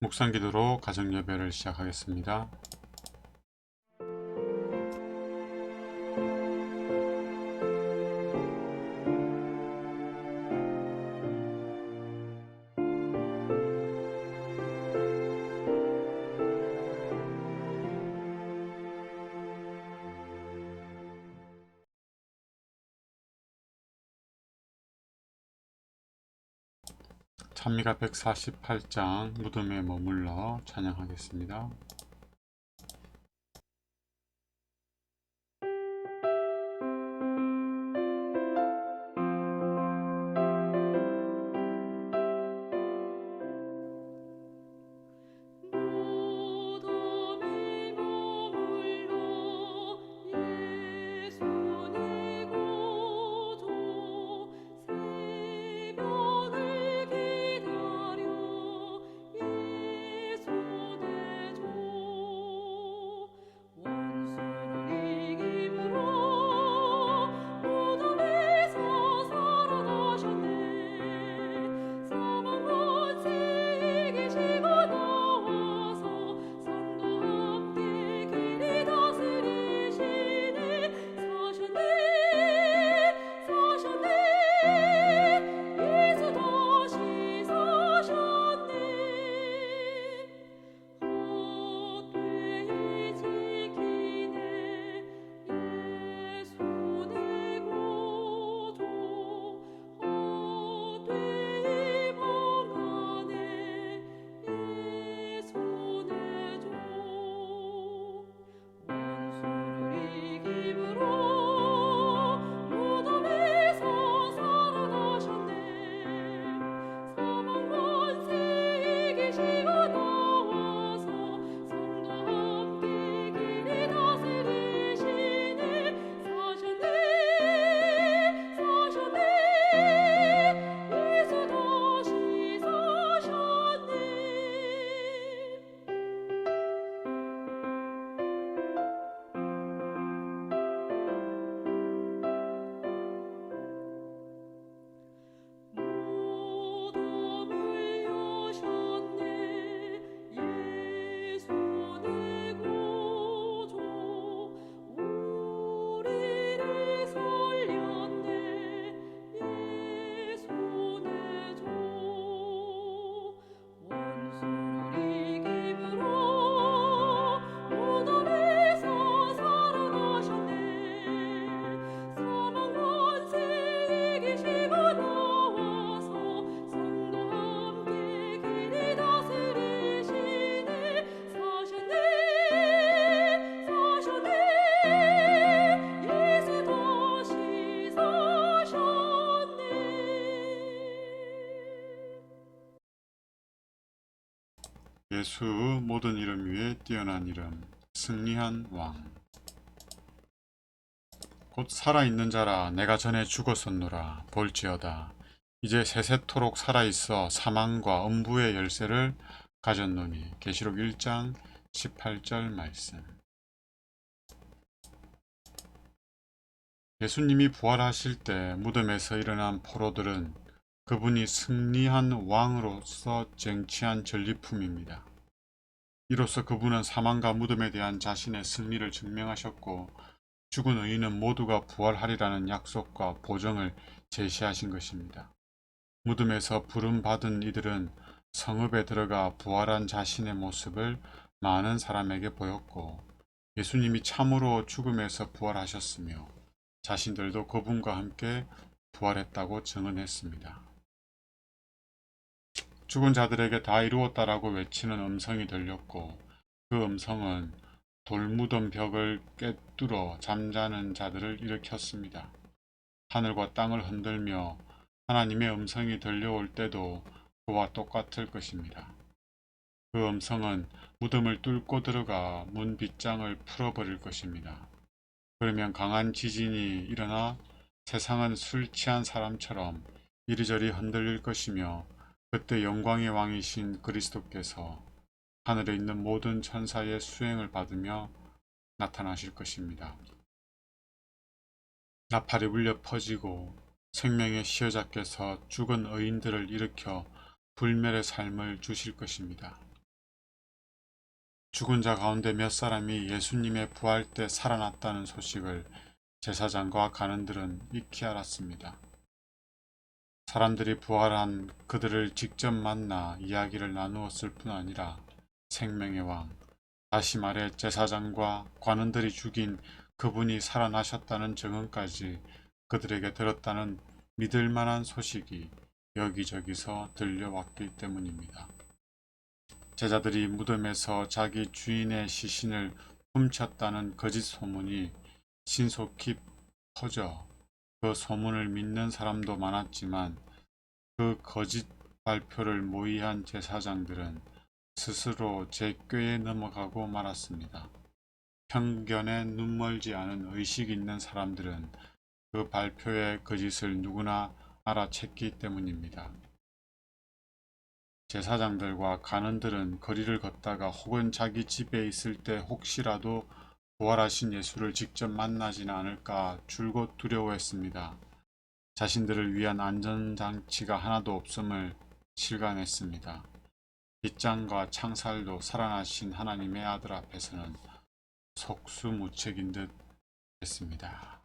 묵상 기도로 가정 예배를 시작하겠습니다. 찬미가 148장 무덤에 머물러 찬양하겠습니다. 예수 모든 이름 위에 뛰어난 이름 승리한 왕. 곧 살아있는 자라 내가 전에 죽었었노라 볼지어다 이제 세세토록 살아있어 사망과 음부의 열쇠를 가졌노니 계시록 1장 18절 말씀. 예수님이 부활하실 때 무덤에서 일어난 포로들은 그분이 승리한 왕으로서 쟁취한 전리품입니다. 이로써 그분은 사망과 무덤에 대한 자신의 승리를 증명하셨고 죽은 의인은 모두가 부활하리라는 약속과 보정을 제시하신 것입니다. 무덤에서 부름받은 이들은 성읍에 들어가 부활한 자신의 모습을 많은 사람에게 보였고 예수님이 참으로 죽음에서 부활하셨으며 자신들도 그분과 함께 부활했다고 증언했습니다. 죽은 자들에게 다 이루었다라고 외치는 음성이 들렸고 그 음성은 돌무덤 벽을 꿰뚫어 잠자는 자들을 일으켰습니다. 하늘과 땅을 흔들며 하나님의 음성이 들려올 때도 그와 똑같을 것입니다. 그 음성은 무덤을 뚫고 들어가 문 빗장을 풀어버릴 것입니다. 그러면 강한 지진이 일어나 세상은 술 취한 사람처럼 이리저리 흔들릴 것이며 그때 영광의 왕이신 그리스도께서 하늘에 있는 모든 천사의 수행을 받으며 나타나실 것입니다. 나팔이 울려 퍼지고 생명의 시여자께서 죽은 의인들을 일으켜 불멸의 삶을 주실 것입니다. 죽은 자 가운데 몇 사람이 예수님의 부활 때 살아났다는 소식을 제사장과 간원들은 익히 알았습니다. 사람들이 부활한 그들을 직접 만나 이야기를 나누었을 뿐 아니라 생명의 왕, 다시 말해 제사장과 관원들이 죽인 그분이 살아나셨다는 증언까지 그들에게 들었다는 믿을 만한 소식이 여기저기서 들려왔기 때문입니다. 제자들이 무덤에서 자기 주인의 시신을 훔쳤다는 거짓 소문이 신속히 퍼져 그 소문을 믿는 사람도 많았지만 그 거짓 발표를 모의한 제사장들은 스스로 제 꾀에 넘어가고 말았습니다. 편견에 눈멀지 않은 의식 있는 사람들은 그 발표의 거짓을 누구나 알아챘기 때문입니다. 제사장들과 간원들은 거리를 걷다가 혹은 자기 집에 있을 때 혹시라도 부활하신 예수를 직접 만나지는 않을까 줄곧 두려워했습니다. 자신들을 위한 안전장치가 하나도 없음을 실감했습니다. 빗장과 창살도 살아나신 하나님의 아들 앞에서는 속수무책인 듯 했습니다.